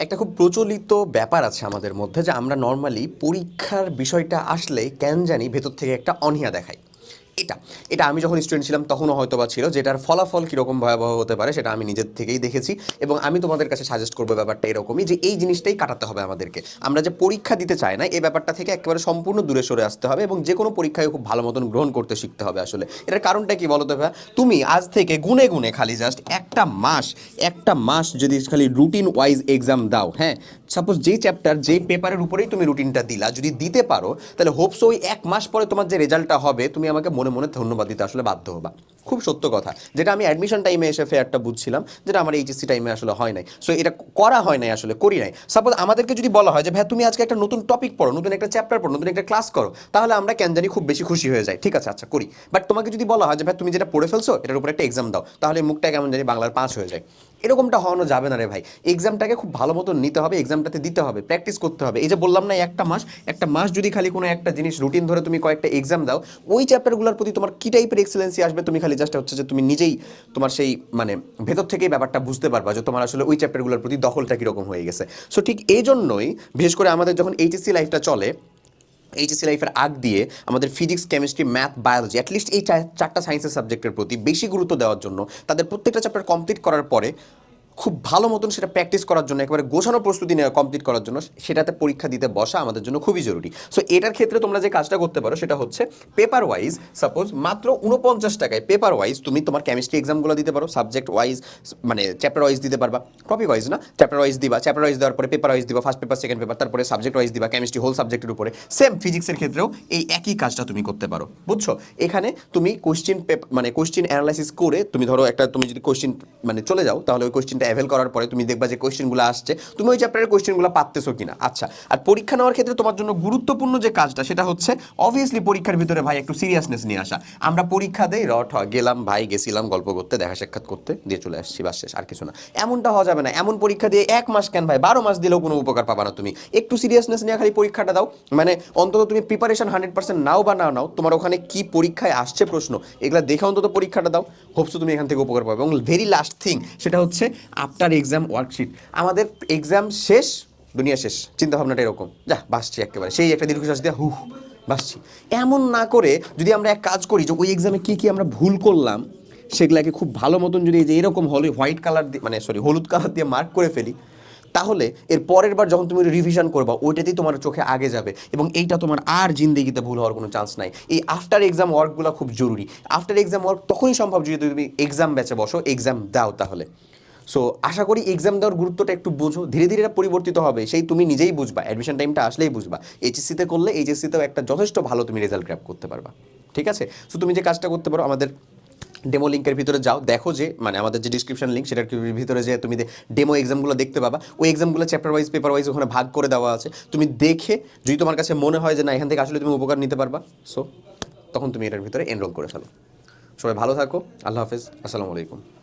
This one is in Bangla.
একটা খুব প্রচলিত ব্যাপার আছে আমাদের মধ্যে যে আমরা নর্মালি পরীক্ষার বিষয়টা আসলে কেন জানি ভেতর থেকে একটা অনীহা দেখাই এটা এটা আমি যখন স্টুডেন্ট ছিলাম তখনও হয়তো বা ছিল, যেটার ফলাফল কীরকম ভয়াবহ হতে পারে সেটা আমি নিজের থেকেই দেখেছি এবং আমি তোমাদের কাছে সাজেস্ট করব ব্যাপারটা এরকমই যে এই জিনিসটাই কাটাতে হবে আমাদেরকে। আমরা যে পরীক্ষা দিতে চাই না এই ব্যাপারটা থেকে একেবারে সম্পূর্ণ দূরে সরে আসতে হবে এবং যে কোনো পরীক্ষায় খুব ভালো মতন গ্রহণ করতে শিখতে হবে আসলে। এটার কারণটা কি বলতো ভাই তুমি আজ থেকে গুনে গুনে খালি জাস্ট একটা মাস একটা মাস যদি খালি রুটিন ওয়াইজ এক্সাম দাও হ্যাঁ? সাপোজ যে চ্যাপ্টার যে পেপারের উপরেই তুমি রুটিনটা দিলা, যদি দিতে পারো, তাহলে হোপস ওই এক মাস পরে তোমার যে রেজাল্টটা হবে, তুমি আমাকে মনে মনে ধন্যবাদ দিতে আসলে বাধ্য হবা। খুব সত্য কথা। যেটা আমি অ্যাডমিশন টাইমে এসে ফেয়ারটা বুঝছিলাম, যেটা আমার এইচএসসি টাইমে আসলে হয় নাই। সো এটা করা হয় নাই আসলে, করি নাই। সাপোজ আমাদেরকে যদি বলা হয় যে, ভাই, তুমি আজকে একটা নতুন টপিক পড়ো, নতুন একটা চ্যাপ্টার পড়ো, নতুন একটা ক্লাস করো, তাহলে আমরা কেন জানি খুব বেশি খুশি হয়ে যাই। ঠিক আছে আচ্ছা করি। বাট তোমাকে যদি বলা হয় যে, ভাই, তুমি যেটা পড়ে ফেলছো, এটার উপর একটা এক্সাম দাও, তাহলে মুখটা কেমন জানি বাংলার পাঁচ হয়ে যায়। এরকমটা হওয়ানো যাবে না রে ভাই। এক্সামটাকে খুব ভালো মতো নিতে হবে এক্সামটাতে দিতে হবে প্র্যাকটিস করতে হবে। এই যে বললাম না একটা মাস একটা মাস যদি খালি কোনো একটা জিনিস রুটিন ধরে তুমি কয়েকটা এক্সাম দাও, ওই চ্যাপ্টারগুলোর প্রতি তোমার কী টাইপের এক্সেলেন্সি আসবে তুমি খালি জাস্ট হচ্ছে যে তুমি নিজেই তোমার সেই মানে ভেতর থেকেই ব্যাপারটা বুঝতে পারবা যে তোমার আসলে ওই চ্যাপ্টারগুলোর প্রতি দখলটা কীরকম হয়ে গেছে। সো ঠিক এই জন্যই বিশেষ করে আমাদের যখন এইচএসসি লাইফটা চলে এইচএসসি লাইফের আগ দিয়ে আমাদের physics chemistry math biology at least এই চারটা সায়েন্সের সাবজেক্টের প্রতি বেশি গুরুত্ব দেওয়ার জন্য তাদের প্রত্যেকটা চ্যাপ্টার কমপ্লিট করার পরে খুব ভালো মতন সেটা প্র্যাকটিস করার জন্য, একেবারে গোছানো প্রস্তুতি নেওয়া কমপ্লিট করার জন্য সেটাতে পরীক্ষা দিতে বসা আমাদের জন্য খুবই জরুরি। সো এটার ক্ষেত্রে তোমরা যে কাজটা করতে পারো সেটা হচ্ছে পেপার ওয়াইজ সাপোজ মাত্র উনপঞ্চাশ টাকায় পেপার ওয়াইজ তুমি তোমার কেমিস্ট্রি এক্সামগুলো দিতে পারো সাবজেক্ট ওয়াইজ মানে চ্যাপ্টার ওয়াইজ দিতে পারবা। টপিক ওয়াইজ না চ্যাপ্টার ওয়াইজ দিবা চ্যাপ্টার ওয়াইজ দেওয়ার পরে পেপার ওয়াইজ দিবা ফার্স্ট পেপার সেকেন্ড পেপার তারপরে সাবজেক্ট ওয়াইজ দিবা কেমিস্ট্রি হোল সাবজেক্টের উপরে। সেম ফিজিক্সের ক্ষেত্রেও এই একই কাজটা তুমি করতে পারো, বুঝছ? এখানে তুমি কোশ্চিন মানে কোশ্চিন অ্যানালাইসিস করে, তুমি ধরো একটা, তুমি যদি কোশ্চিন মানে চলে যাও, তাহলে ওই কোশ্চিনটা অ্যাভেল করার পরে তুমি দেখবা যে কোশ্চেনগুলো আসছে, তুমি ওই চ্যাপ্টারের কোশ্চেনগুলো পারতেছো কিনা। আচ্ছা আর পরীক্ষা নেওয়ার ক্ষেত্রে তোমার জন্য গুরুত্বপূর্ণ যে কাজটা, সেটা হচ্ছে অবভিয়াসলি পরীক্ষার ভিতরে ভাই একটু সিরিয়াসনেস নিয়ে আসা। আমরা পরীক্ষা দেই রট গেলাম, ভাই গেছিলাম গল্প করতে, দেখা সাক্ষাৎ করতে, দিয়ে চলে আসছি, বাস শেষ, আর কিছু না। এমনটা হওয়া যাবে না। এমন পরীক্ষা দিয়ে এক মাস কেন ভাই? বারো মাস দিলেও কোনো উপকার পাবা না তুমি। একটু সিরিয়াসনেস নিয়ে খালি পরীক্ষাটা দাও। মানে অন্তত তুমি প্রিপারেশন হান্ড্রেড পার্সেন্ট নাও বা না নাও, তোমার ওখানে কি পরীক্ষায় আসছে প্রশ্ন, এগুলো দেখে অন্তত পরীক্ষাটা দাও। হোপসো তুমি এখান থেকে উপকার পাবে। এবং ভেরি লাস্ট থিং সেটা হচ্ছে আফটার এক্সাম ওয়ার্কশিট আমাদের এক্সাম শেষ, দুনিয়া শেষ চিন্তা ভাবনাটা এরকম। যা, বাসছি একেবারে। সেই একটা দীর্ঘশ্বাস দিয়ে হুহ, বাসছি। এমন না করে যদি আমরা এক কাজ করি যে ওই এক্সামে কী কী আমরা ভুল করলাম, সেগুলাকে খুব ভালো মতন যদি যে এরকম হলে হোয়াইট কালার দিয়ে মানে সরি হলুদ কালার দিয়ে মার্ক করে ফেলি, তাহলে এর পরের বার যখন তুমি রিভিশন করবা, ওইটাতেই তোমার চোখে আগে যাবে। এবং এইটা তোমার আর জিন্দেগিতে ভুল হওয়ার কোনো চান্স নাই। এই আফটার এক্সাম ওয়ার্কগুলো খুব জরুরি। আফটার এক্সাম ওয়ার্ক তখনই সম্ভব যদি তুমি এক্সাম ব্যাচে বসো এক্সাম দাও তাহলে। সো আশা করি এক্সাম দেওয়ার গুরুত্বটা একটু বোঝো। ধীরে ধীরে এটা পরিবর্তিত হবে। সেই তুমি নিজেই বুঝবা। অ্যাডমিশন টাইমটা আসলেই বুঝবা। এইচএসসিতে করলে এইচএসসিতেও একটা যথেষ্ট ভালো তুমি রেজাল্ট গ্র্যাপ করতে পারবা। ঠিক আছে? সো তুমি যে কাজটা করতে পারো, আমাদের ডেমো লিঙ্কের ভিতরে যাও। দেখো যে মানে আমাদের যে ডিসক্রিপশন লিঙ্ক সেটার ভিতরে যে তুমি ডেমো এক্সামগুলো দেখতে পাবা, ওই এক্সামগুলো চ্যাপ্টার ওয়াইজ পেপার ওয়াইজ ওখানে ভাগ করে দেওয়া আছে। তুমি দেখে, যদি তোমার কাছে মনে হয় যে না, এখান থেকে আসলে তুমি উপকার নিতে পারবা সো তখন তুমি এটার ভিতরে এনরোল করে ফেলো। সবাই ভালো থাকো। আল্লাহ হাফেজ। আসসালামু আলাইকুম।